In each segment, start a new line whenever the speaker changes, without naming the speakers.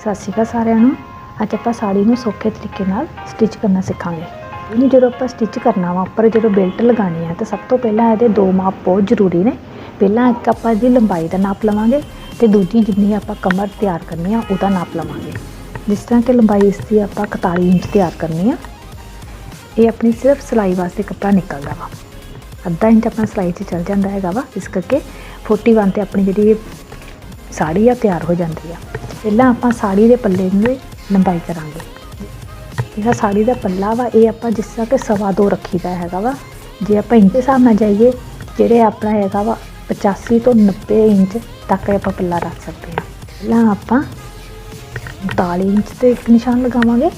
ਸਤਿ ਸ਼੍ਰੀ ਅਕਾਲ ਸਾਰਿਆਂ ਨੂੰ। ਅੱਜ ਆਪਾਂ ਸਾੜੀ ਨੂੰ ਸੌਖੇ ਤਰੀਕੇ ਨਾਲ ਸਟਿਚ ਕਰਨਾ ਸਿੱਖਾਂਗੇ। ਇਹਨੂੰ ਜਦੋਂ ਆਪਾਂ ਸਟਿਚ ਕਰਨਾ ਵਾ, ਉੱਪਰ ਜਦੋਂ ਬੈਲਟ ਲਗਾਉਣੀ ਆ, ਤਾਂ ਸਭ ਤੋਂ ਪਹਿਲਾਂ ਇਹਦੇ ਦੋ ਮਾਪ ਬਹੁਤ ਜ਼ਰੂਰੀ ਨੇ। ਪਹਿਲਾਂ ਇੱਕ ਆਪਾਂ ਇਹਦੀ ਲੰਬਾਈ ਦਾ ਨਾਪ ਲਵਾਂਗੇ ਤੇ ਦੂਜੀ ਜਿੰਨੀ ਆਪਾਂ ਕਮਰ ਤਿਆਰ ਕਰਨੀ ਆ, ਉਹਦਾ ਨਾਪ ਲਵਾਂਗੇ। ਜਿਸ ਤਰ੍ਹਾਂ ਕਿ ਲੰਬਾਈ ਇਸ ਦੀ ਆਪਾਂ 41 ਇੰਚ ਤਿਆਰ ਕਰਨੀ ਆ। ਇਹ ਆਪਣੀ ਸਿਰਫ ਸਿਲਾਈ ਵਾਸਤੇ ਕੱਪੜਾ ਨਿਕਲਦਾ ਵਾ। ਅੱਧਾ ਇੰਚ ਆਪਣਾ ਸਿਲਾਈ 'ਚ ਚੱਲ ਜਾਂਦਾ ਹੈਗਾ ਵਾ, ਇਸ ਕਰਕੇ 41 ਤੇ ਆਪਣੀ ਜਿਹੜੀ ਸਾੜੀ ਆ, ਤਿਆਰ ਹੋ ਜਾਂਦੀ ਆ। ਪਹਿਲਾਂ ਆਪਾਂ ਸਾੜੀ ਦੇ ਪੱਲੇ ਦੀ ਲੰਬਾਈ ਕਰਾਂਗੇ। ਜਿਹੜਾ ਸਾੜੀ ਦਾ ਪੱਲਾ ਵਾ, ਇਹ ਆਪਾਂ ਜਿਸ ਤਰ੍ਹਾਂ ਕਿ ਸਵਾ ਦੋ ਰੱਖੀਦਾ ਹੈਗਾ ਵਾ। ਜੇ ਆਪਾਂ ਇੰਚ ਹਿਸਾਬ ਨਾਲ ਜਾਈਏ, ਜਿਹੜੇ ਆਪਣਾ ਹੈਗਾ ਵਾ 85 ਤੋਂ 90 ਇੰਚ ਤੱਕ ਆਪਾਂ ਪੱਲਾ ਰੱਖ ਸਕਦੇ ਹਾਂ। ਪਹਿਲਾਂ ਆਪਾਂ 39 ਇੰਚ ਤੇ ਇੱਕ ਨਿਸ਼ਾਨ ਲਗਾਵਾਂਗੇ,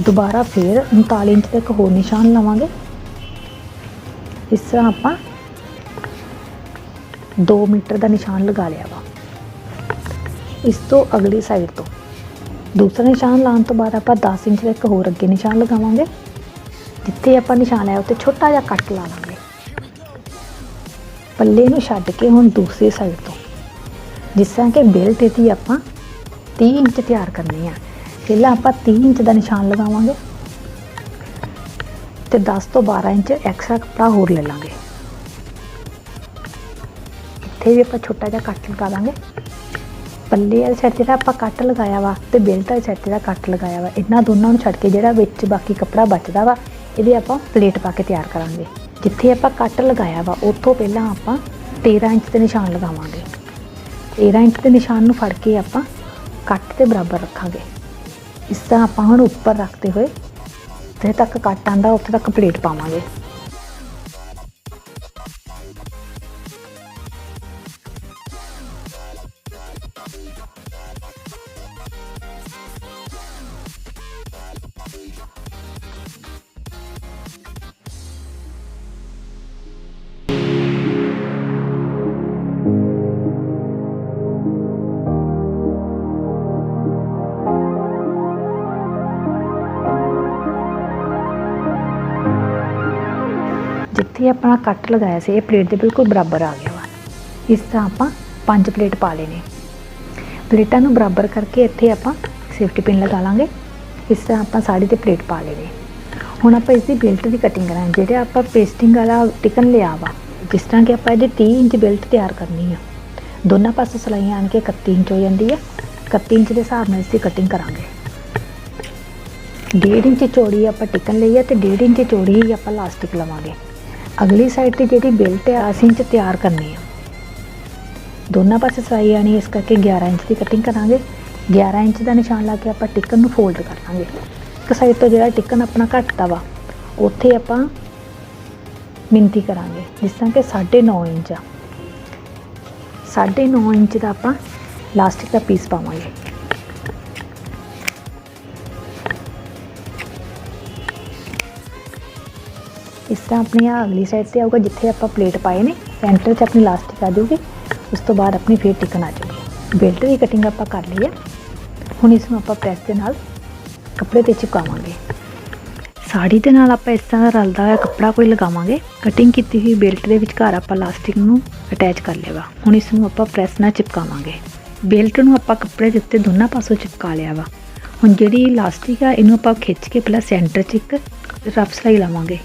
ਦੁਬਾਰਾ ਫਿਰ 39 ਇੰਚ ਤੇ ਇੱਕ ਹੋਰ ਨਿਸ਼ਾਨ ਲਾਵਾਂਗੇ। ਇਸ ਤਰ੍ਹਾਂ ਆਪਾਂ 2 ਮੀਟਰ ਦਾ ਨਿਸ਼ਾਨ ਲਗਾ ਲਿਆ ਵਾ। ਇਸ ਤੋਂ ਅਗਲੀ ਸਾਈਡ ਤੋਂ। ਦੂਸਰਾ ਨਿਸ਼ਾਨ ਲਾਉਣ ਤੋਂ ਬਾਅਦ ਆਪਾਂ 10 ਇੰਚ ਦਾ ਇੱਕ ਹੋਰ ਅੱਗੇ ਨਿਸ਼ਾਨ ਲਗਾਵਾਂਗੇ, ਜਿੱਥੇ ਆਪਾਂ ਨਿਸ਼ਾਨ ਲਾਇਆ ਉੱਤੇ ਛੋਟਾ ਜਿਹਾ ਕੱਟ ਲਾ ਲਾਂਗੇ। ਪੱਲੇ ਨੂੰ ਛੱਡ ਕੇ ਹੁਣ ਦੂਸਰੀ ਸਾਈਡ ਤੋਂ। ਜਿਸ ਤਰ੍ਹਾਂ ਕਿ ਬੈਲਟ ਦੀ ਆਪਾਂ 30 ਇੰਚ ਤਿਆਰ ਕਰਨੀ ਆ। ਪਹਿਲਾਂ ਆਪਾਂ 30 ਇੰਚ ਦਾ ਨਿਸ਼ਾਨ ਲਗਾਵਾਂਗੇ ਤੇ 10 ਤੋਂ 12 ਇੰਚ ਐਕਸਟਰਾ ਕੱਪੜਾ ਹੋਰ ਲੈ ਲਾਂਗੇ। ਇੱਥੇ ਵੀ ਆਪਾਂ ਛੋਟਾ ਜਿਹਾ ਕੱਟ ਲਗਾ ਦਾਂਗੇ। ਪੱਲੇ ਵਾਲੇ ਸਾਈਡ ਜਿਹੜਾ ਆਪਾਂ ਕੱਟ ਲਗਾਇਆ ਵਾ ਤੇ ਬੈਲਟ ਵਾਲੇ ਸਾਈਡ ਜਿਹੜਾ ਕੱਟ ਲਗਾਇਆ ਵਾ, ਇਹਨਾਂ ਦੋਨਾਂ ਨੂੰ ਛੱਡ ਕੇ ਜਿਹੜਾ ਵਿੱਚ ਬਾਕੀ ਕੱਪੜਾ ਬਚਦਾ ਵਾ, ਇਹਦੇ ਆਪਾਂ ਪਲੇਟ ਪਾ ਕੇ ਤਿਆਰ ਕਰਾਂਗੇ। ਜਿੱਥੇ ਆਪਾਂ ਕੱਟ ਲਗਾਇਆ ਵਾ, ਉੱਥੋਂ ਪਹਿਲਾਂ ਆਪਾਂ 13 ਇੰਚ ਦੇ ਨਿਸ਼ਾਨ ਲਗਾਵਾਂਗੇ। 13 ਇੰਚ ਦੇ ਨਿਸ਼ਾਨ ਨੂੰ ਫੜ ਕੇ ਆਪਾਂ ਕੱਟ ਦੇ ਬਰਾਬਰ ਰੱਖਾਂਗੇ। ਇਸ ਤਰ੍ਹਾਂ ਆਪਾਂ ਹੁਣ ਉੱਪਰ ਰੱਖਦੇ ਹੋਏ, ਜਿੱਥੇ ਤੱਕ ਕੱਟ ਆਂਦਾ ਉੱਥੇ ਤੱਕ ਪਲੇਟ ਪਾਵਾਂਗੇ। ਜਿੱਥੇ ਆਪਣਾ ਕੱਟ ਲਗਾਇਆ ਸੀ, ਇਹ ਪਲੇਟ ਦੇ ਬਿਲਕੁਲ ਬਰਾਬਰ ਆ ਗਿਆ ਵਾ। ਇਸ ਤਰ੍ਹਾਂ ਆਪਾਂ ਪੰਜ ਪਲੇਟ ਪਾ ਲੈਣੇ। ਪਲੇਟਾਂ ਨੂੰ ਬਰਾਬਰ ਕਰਕੇ ਇੱਥੇ ਆਪਾਂ ਸੇਫਟੀ ਪਿਨ ਲਗਾ ਲਾਂਗੇ। ਇਸ ਤਰ੍ਹਾਂ ਆਪਾਂ ਸਾੜੀ ਤੇ ਪਲੇਟ ਪਾ ਲੈਣੀ। ਹੁਣ ਆਪਾਂ ਇਸ ਦੀ ਬੈਲਟ ਦੀ ਕਟਿੰਗ ਕਰਾਂਗੇ। ਜਿਹੜੇ ਆਪਾਂ ਪੇਸਟਿੰਗ ਵਾਲਾ ਟਿਕਨ ਲਿਆ ਵਾ, ਜਿਸ ਤਰ੍ਹਾਂ ਕਿ ਆਪਾਂ ਇਹਦੀ 30 ਇੰਚ ਬੈਲਟ ਤਿਆਰ ਕਰਨੀ ਆ। ਦੋਨਾਂ ਪਾਸੇ ਸਲਾਈਆਂ ਆਣ ਕੇ 31 ਇੰਚ ਹੋ ਜਾਂਦੀ ਹੈ 31 ਇੰਚ ਦੇ ਹਿਸਾਬ ਨਾਲ ਇਸ ਦੀ ਕਟਿੰਗ ਕਰਾਂਗੇ। ਡੇਢ ਇੰਚ ਚੌੜੀ ਆਪਾਂ ਟਿਕਨ ਲਈ ਹੈ ਤੇ ਡੇਢ ਇੰਚ ਚੌੜੀ ਹੀ ਆਪਾਂ ਲਾਸਟਿਕ ਲਵਾਂਗੇ। ਅਗਲੀ ਸਾਈਡ ਤੇ ਜਿਹੜੀ ਬੈਲਟ ਹੈ ਅਸੀਂ ਇੰਚ ਤਿਆਰ ਕਰਨੀ ਆ। ਦੋਨਾਂ ਪਾਸੇ ਸਲਾਈ ਆਣੀ ਇਸ ਕਰਕੇ 11 ਇੰਚ ਦੀ ਕਟਿੰਗ ਕਰਾਂਗੇ। 11 ਇੰਚ ਦਾ ਨਿਸ਼ਾਨ ਲਾ ਕੇ ਆਪਾਂ ਟਿਕਨ ਨੂੰ ਫੋਲਡ ਕਰ ਲਾਂਗੇ। ਇੱਕ ਸਾਈਡ ਤੋਂ ਜਿਹੜਾ ਟਿਕਨ ਆਪਣਾ ਘੱਟਦਾ ਵਾ, ਉੱਥੇ ਆਪਾਂ ਮਿੰਤੀ ਕਰਾਂਗੇ, ਜਿਸ ਤਰ੍ਹਾਂ ਕਿ 9.5 ਇੰਚ ਆ। 9.5 ਇੰਚ ਦਾ ਆਪਾਂ ਲਾਸਟਿਕ ਦਾ ਪੀਸ ਪਾਵਾਂਗੇ। ਇਸ ਤਰ੍ਹਾਂ ਆਪਣੀ ਆਹ ਅਗਲੀ ਸਾਈਡ ਤੇ ਆਊਗਾ, ਜਿੱਥੇ ਆਪਾਂ ਪਲੇਟ ਪਾਏ ਨੇ ਸੈਂਟਰ 'ਚ ਆਪਣੀ ਲਾਸਟਿਕ ਆ ਜਾਊਗੀ। ਉਸ ਤੋਂ ਬਾਅਦ ਆਪਣੀ ਫੇਰ ਟਿਕਨ ਆ ਜਾਊਗੀ। ਬੈਲਟ ਦੀ ਕਟਿੰਗ ਆਪਾਂ ਕਰ ਲਈ ਹੈ ਹੁਣ ਇਸ ਨੂੰ ਆਪਾਂ ਪ੍ਰੈਸ ਦੇ ਨਾਲ ਕੱਪੜੇ ਤੇ ਚਿਪਕਾਵਾਂਗੇ ਸਾੜੀ ਦੇ ਨਾਲ ਆਪਾਂ ਇਸ ਤਰ੍ਹਾਂ ਦਾ ਰਲਦਾ ਹੋਇਆ ਕੱਪੜਾ ਕੋਈ ਲਗਾਵਾਂਗੇ। ਕਟਿੰਗ ਕੀਤੀ ਹੋਈ ਬੈਲਟ ਦੇ ਵਿਚਕਾਰ ਆਪਾਂ ਲਾਸਟਿਕ ਨੂੰ ਅਟੈਚ ਕਰ ਲਿਆ ਵਾ। ਹੁਣ ਇਸ ਨੂੰ ਆਪਾਂ ਪ੍ਰੈਸ ਨਾਲ ਚਿਪਕਾਵਾਂਗੇ। ਬੈਲਟ ਨੂੰ ਆਪਾਂ ਕੱਪੜੇ ਦੇ ਉੱਤੇ ਦੋਨਾਂ ਪਾਸੋਂ ਚਿਪਕਾ ਲਿਆ ਵਾ। ਹੁਣ ਜਿਹੜੀ ਲਾਸਟਿਕ ਆ, ਇਹਨੂੰ ਆਪਾਂ ਖਿੱਚ ਕੇ ਪਹਿਲਾਂ ਸੈਂਟਰ 'ਚ ਇੱਕ ਰਫ ਸਲਾਈ ਲਾਵਾਂਗੇ।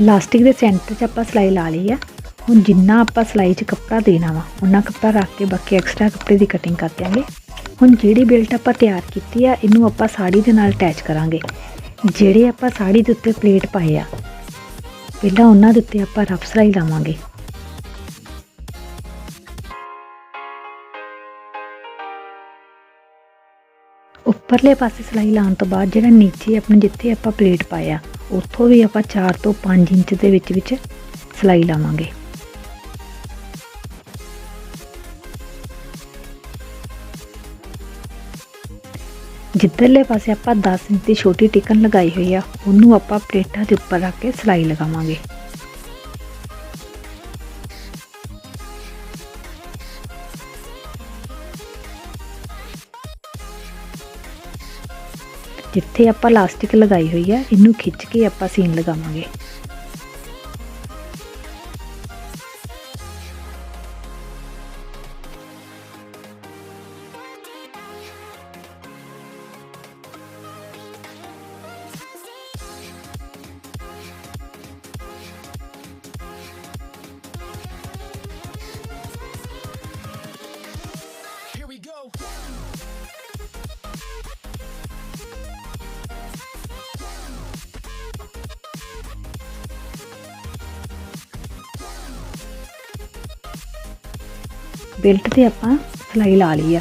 ਲਾਸਟਿਕ ਦੇ ਸੈਂਟਰ 'ਚ ਆਪਾਂ ਸਲਾਈ ਲਾ ਲਈ ਆ। ਹੁਣ ਜਿੰਨਾ ਆਪਾਂ ਸਲਾਈ 'ਚ ਕੱਪੜਾ ਦੇਣਾ ਵਾ ਉਹਨਾਂ ਕੱਪੜਾ ਰੱਖ ਕੇ ਬਾਕੀ ਐਕਸਟਰਾ ਕੱਪੜੇ ਦੀ ਕਟਿੰਗ ਕਰ ਦਿਆਂਗੇ। ਹੁਣ ਜਿਹੜੀ ਬੈਲਟ ਆਪਾਂ ਤਿਆਰ ਕੀਤੀ ਆ, ਇਹਨੂੰ ਆਪਾਂ ਸਾੜੀ ਦੇ ਨਾਲ ਅਟੈਚ ਕਰਾਂਗੇ। ਜਿਹੜੇ ਆਪਾਂ ਸਾੜੀ ਦੇ ਉੱਤੇ ਪਲੇਟ ਪਾਏ ਆ, ਪਹਿਲਾਂ ਉਹਨਾਂ ਦੇ ਉੱਤੇ ਆਪਾਂ ਰਫ ਸਲਾਈ ਲਾਵਾਂਗੇ। ਉੱਪਰਲੇ ਪਾਸੇ ਸਿਲਾਈ ਲਾਉਣ ਤੋਂ ਬਾਅਦ ਜਿਹੜਾ ਨੀਚੇ ਆਪਣੇ ਜਿੱਥੇ ਆਪਾਂ ਪਲੇਟ ਪਾਇਆ ਉੱਥੋਂ ਵੀ ਆਪਾਂ 4 ਤੋਂ 5 ਇੰਚ ਦੇ ਵਿੱਚ ਵਿੱਚ ਸਿਲਾਈ ਲਾਵਾਂਗੇ। ਜਿੱਧਰਲੇ ਪਾਸੇ ਆਪਾਂ 10 ਇੰਚ ਦੀ ਛੋਟੀ ਟਿਕਨ ਲਗਾਈ ਹੋਈ ਆ, ਉਹਨੂੰ ਆਪਾਂ ਪਲੇਟਾਂ ਦੇ ਉੱਪਰ ਰੱਖ ਕੇ ਸਿਲਾਈ ਲਗਾਵਾਂਗੇ। ਜਿੱਥੇ ਆਪਾਂ ਲਾਸਟਿਕ ਲਗਾਈ ਹੋਈ ਹੈ ਇਹਨੂੰ ਖਿੱਚ ਕੇ ਆਪਾਂ ਸੀਨ ਲਗਾਵਾਂਗੇ। ਬੈਲਟ ਤੇ ਆਪਾਂ ਸਲਾਈ ਲਾ ਲਈ ਆ।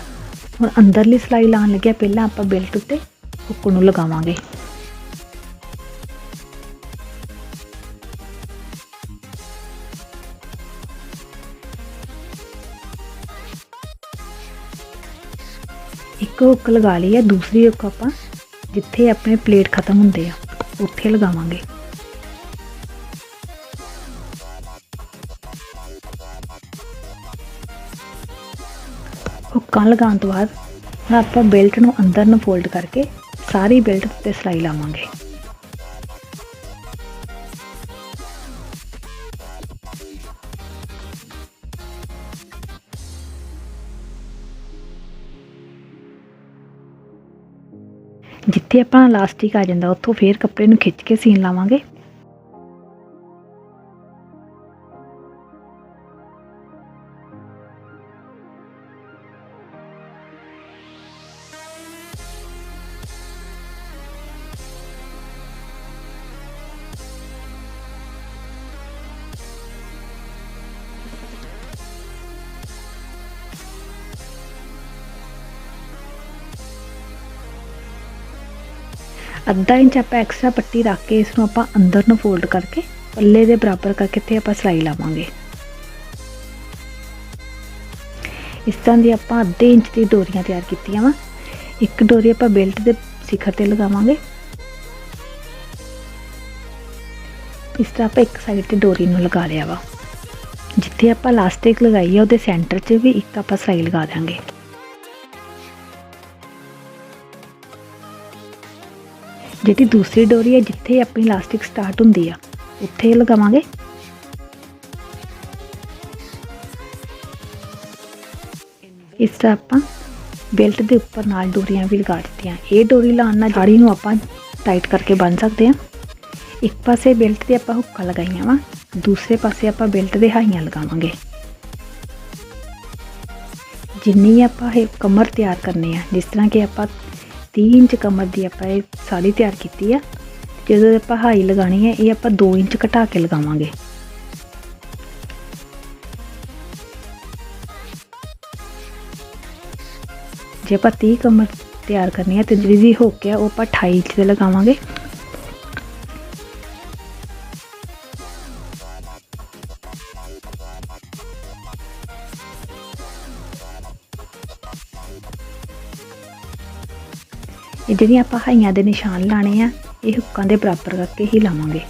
ਹੁਣ ਅੰਦਰਲੀ ਸਲਾਈ ਲਾਉਣ ਲੱਗਿਆ, ਪਹਿਲਾਂ ਆਪਾਂ ਬੈਲਟ ਉੱਤੇ ਹੁੱਕ ਨੂੰ ਲਗਾਵਾਂਗੇ। ਇੱਕ ਹੁੱਕ ਲਗਾ ਲਈ ਆ, ਦੂਸਰੀ ਹੁੱਕ ਆਪਾਂ ਜਿੱਥੇ ਆਪਣੇ ਪਲੇਟ ਖਤਮ ਹੁੰਦੇ ਆ, ਉੱਥੇ ਲਗਾਵਾਂਗੇ। ਹੁੱਕਾਂ ਲਗਾਉਣ ਤੋਂ ਬਾਅਦ ਹੁਣ ਆਪਾਂ ਬੈਲਟ ਨੂੰ ਅੰਦਰ ਨੂੰ ਫੋਲਡ ਕਰਕੇ ਸਾਰੀ ਬੈਲਟ ਉੱਤੇ ਸਿਲਾਈ ਲਾਵਾਂਗੇ। ਜਿੱਥੇ ਆਪਣਾ ਇਲਾਸਟਿਕ ਆ ਜਾਂਦਾ, ਉੱਥੋਂ ਫੇਰ ਕੱਪੜੇ ਨੂੰ ਖਿੱਚ ਕੇ ਸੀਨ ਲਾਵਾਂਗੇ। ਅੱਧਾ ਇੰਚ ਆਪਾਂ ਐਕਸਟਰਾ ਪੱਟੀ ਰੱਖ ਕੇ ਇਸ ਨੂੰ ਆਪਾਂ ਅੰਦਰ ਨੂੰ ਫੋਲਡ ਕਰਕੇ ਪੱਲੇ ਦੇ ਬਰਾਬਰ ਕਰਕੇ ਤੇ ਆਪਾਂ ਸਲਾਈ ਲਾਵਾਂਗੇ। ਇਸ ਤਰ੍ਹਾਂ ਦੀ ਆਪਾਂ ਅੱਧੇ ਇੰਚ ਦੀ ਡੋਰੀਆਂ ਤਿਆਰ ਕੀਤੀਆਂ ਵਾ। ਇੱਕ ਡੋਰੀ ਆਪਾਂ ਬੈਲਟ ਦੇ ਸਿਖਰ ਤੇ ਲਗਾਵਾਂਗੇ। ਇਸ ਤਰ੍ਹਾਂ ਆਪਾਂ ਇੱਕ ਸਾਈਡ ਤੇ ਡੋਰੀ ਨੂੰ ਲਗਾ ਲਿਆ ਵਾ। ਜਿੱਥੇ ਆਪਾਂ ਲਾਸਟਿਕ ਲਗਾਈ ਆ, ਉਹਦੇ ਸੈਂਟਰ 'ਚ ਵੀ ਇੱਕ ਆਪਾਂ ਸਲਾਈ ਲਗਾ ਦਾਂਗੇ ਜਿਹੜੀ ਦੂਸਰੀ ਡੋਰੀ ਹੈ, ਜਿੱਥੇ ਆਪਣੀ ਇਲਾਸਟਿਕ ਸਟਾਰਟ ਹੁੰਦੀ ਆ, ਉੱਥੇ ਲਗਾਵਾਂਗੇ। ਇਸ ਤਰ੍ਹਾਂ ਆਪਾਂ ਬੈਲਟ ਦੇ ਉੱਪਰ ਨਾਲ ਡੋਰੀਆਂ ਵੀ ਲਗਾ ਦਿੱਤੀਆਂ। ਇਹ ਡੋਰੀ ਲਾਉਣ ਨਾਲ ਜਾੜੀ ਨੂੰ ਆਪਾਂ ਟਾਈਟ ਕਰਕੇ ਬੰਨ ਸਕਦੇ ਹਾਂ। ਇੱਕ ਪਾਸੇ ਬੈਲਟ ਤੇ ਆਪਾਂ ਹੁੱਕਾਂ ਲਗਾਈਆਂ ਵਾ, ਦੂਸਰੇ ਪਾਸੇ ਆਪਾਂ ਬੈਲਟ ਦੇ ਹਾਈਆਂ ਲਗਾਵਾਂਗੇ। ਜਿੰਨੀ ਆਪਾਂ ਇਹ ਕਮਰ ਤਿਆਰ ਕਰਨੀ ਆ, ਜਿਸ ਤਰ੍ਹਾਂ ਕਿ ਆਪਾਂ 30 ਇੰਚ ਕਮਰ ਦੀ ਆਪਾਂ ਇਹ ਸਾੜੀ ਤਿਆਰ ਕੀਤੀ ਆ। ਜਦੋਂ ਆਪਾਂ ਹਾਈ ਲਗਾਣੀ ਹੈ, ਇਹ ਆਪਾਂ 2 ਇੰਚ ਘਟਾ ਕੇ ਲਗਾਵਾਂਗੇ। ਜੇ ਆਪਾਂ 30 ਕਮਰ ਤਿਆਰ ਕਰਨੀ ਹੈ ਤੇ ਜਿਹੜੀ ਹੋ ਕੇ ਆ, ਉਹ ਆਪਾਂ 28 ਇੰਚ ਤੇ ਲਗਾਵਾਂਗੇ। ਇਹ ਜਿਹੜੀਆਂ ਆਪਾਂ ਹਾਈਆਂ ਦੇ ਨਿਸ਼ਾਨ ਲਾਣੇ ਆ, ਇਹ ਹੁੱਕਾਂ ਦੇ ਬਰਾਬਰ ਕਰਕੇ ਹੀ ਲਾਵਾਂਗੇ।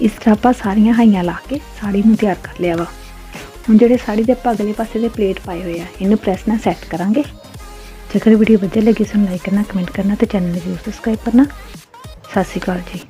ਇਸ ਤਰ੍ਹਾਂ ਆਪਾਂ ਸਾਰੀਆਂ ਹਾਈਆਂ ਲਾ ਕੇ ਸਾੜੀ ਨੂੰ ਤਿਆਰ ਕਰ ਲਿਆ ਵਾ। ਹੁਣ ਜਿਹੜੇ ਸਾੜੀ ਦੇ ਆਪਾਂ ਅਗਲੇ ਪਾਸੇ ਦੇ ਪਲੇਟ ਪਾਏ ਹੋਏ ਆ, ਇਹਨੂੰ ਪ੍ਰੈਸ ਨਾਲ ਸੈੱਟ ਕਰਾਂਗੇ। ਜੇਕਰ ਵੀਡੀਓ ਵਧੀਆ ਲੱਗੀ, ਸਾਨੂੰ ਲਾਈਕ ਕਰਨਾ ਕਮੈਂਟ ਕਰਨਾ ਤੇ ਚੈਨਲ ਨੂੰ ਜ਼ਰੂਰ ਸਬਸਕ੍ਰਾਈਬ ਕਰਨਾ। ਸਤਿ ਸ਼੍ਰੀ ਅਕਾਲ ਜੀ।